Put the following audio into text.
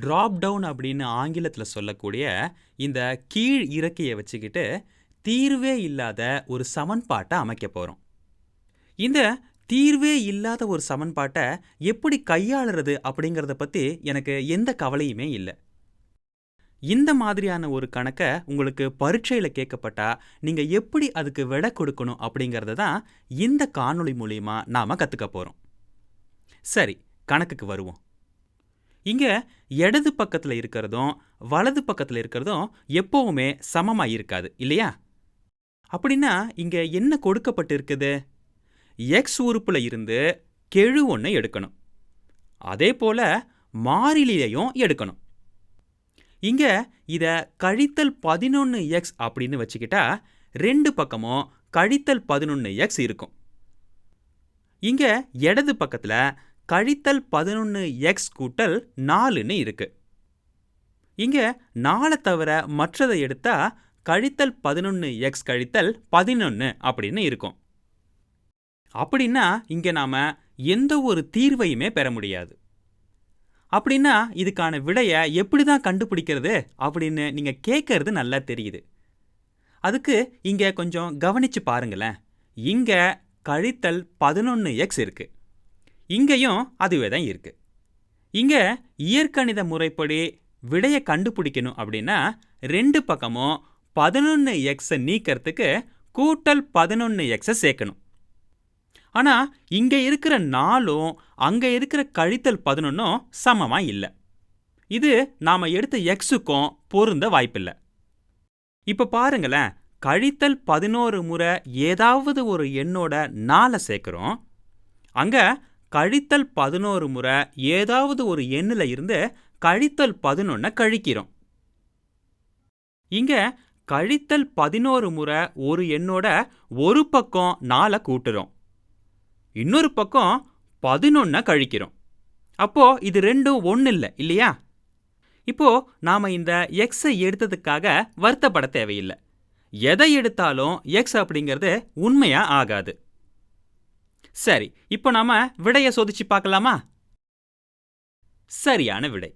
Drop down அப்படின்னு ஆங்கிலத்தில் சொல்லக்கூடிய இந்த கீழ் இறக்கையை வச்சுக்கிட்டு தீர்வே இல்லாத ஒரு சமன்பாட்டை அமைக்க போகிறோம் இந்த தீர்வே இல்லாத ஒரு சமன்பாட்டை எப்படி கையாளுறது அப்படிங்கிறத பற்றி எனக்கு எந்த கவலையுமே இல்லை. இந்த மாதிரியான ஒரு கணக்கை உங்களுக்கு பரீட்சையில் கேட்கப்பட்டா நீங்கள் எப்படி அதுக்கு விடை கொடுக்கணும் அப்படிங்கிறத தான் இந்த காணொளி மூலியமா நாம் கற்றுக்க போகிறோம் சரி கணக்குக்கு வருவோம். இங்கே இடது பக்கத்தில் இருக்கிறதும் வலது பக்கத்தில் இருக்கிறதும் எப்போவுமே சமமாக இருக்காது இல்லையா? அப்படின்னா இங்கே என்ன கொடுக்கப்பட்டிருக்குது? எக்ஸ் உறுப்பில் இருந்து கெழு ஒன்று எடுக்கணும். அதே போல் மாறிலியையும் எடுக்கணும். இங்கே இதை கழித்தல் பதினொன்று எக்ஸ் அப்படின்னு வச்சுக்கிட்டா ரெண்டு பக்கமும் கழித்தல் பதினொன்று எக்ஸ் இருக்கும். இங்கே இடது பக்கத்தில் கழித்தல் பதினொன்று எக்ஸ் கூட்டல் நாலுன்னு இருக்குது இங்கே நாலை தவிர மற்றதை எடுத்தால் கழித்தல் பதினொன்று எக்ஸ் கழித்தல் பதினொன்று அப்படின்னு இருக்கும். அப்படின்னா இங்கே நாம் எந்த ஒரு தீர்வையுமே பெற முடியாது. அப்படின்னா இதுக்கான விடையை எப்படி தான் கண்டுபிடிக்கிறது அப்படின்னு நீங்கள் கேட்கறது நல்லா தெரியுது. அதுக்கு இங்கே கொஞ்சம் கவனிச்சு பாருங்களேன். இங்கே கழித்தல் பதினொன்று எக்ஸ் இருக்குது இங்கேயும் அதுவே தான் இருக்கு. இங்கே இயற்கணித முறைப்படி விடையை கண்டுபிடிக்கணும் அப்படின்னா ரெண்டு பக்கமும் பதினொன்று எக்ஸை நீக்கிறதுக்கு கூட்டல் பதினொன்று எக்ஸை சேர்க்கணும். ஆனால் இங்கே இருக்கிற நாலும் அங்கே இருக்கிற கழித்தல் பதினொன்றும் சமமாக இல்லை. இது நாம் எடுத்த எக்ஸுக்கும் பொருந்த வாய்ப்பில்லை. இப்போ பாருங்களேன் கழித்தல் பதினோரு முறை ஏதாவது ஒரு எண்ணோட நாளை சேர்க்குறோம். அங்கே கழித்தல் பதினோரு முறை ஏதாவது ஒரு எண்ணில் இருந்து கழித்தல் பதினொன்றை கழிக்கிறோம். இங்கே கழித்தல் பதினோரு முறை ஒரு எண்ணோட ஒரு பக்கம் நாலை கூட்டுறோம். இன்னொரு பக்கம் பதினொன்றை கழிக்கிறோம். அப்போ இது ரெண்டும் ஒன்று இல்லை இல்லையா? இப்போ நாம இந்த எக்ஸை எடுத்ததுக்காக வருத்தப்பட தேவையில்லை. எதை எடுத்தாலும் எக்ஸ் அப்படிங்கிறது உண்மையாக ஆகாது. சரி இப்போ நாம விடையை சோதிச்சு பார்க்கலாமா? சரியான விடை.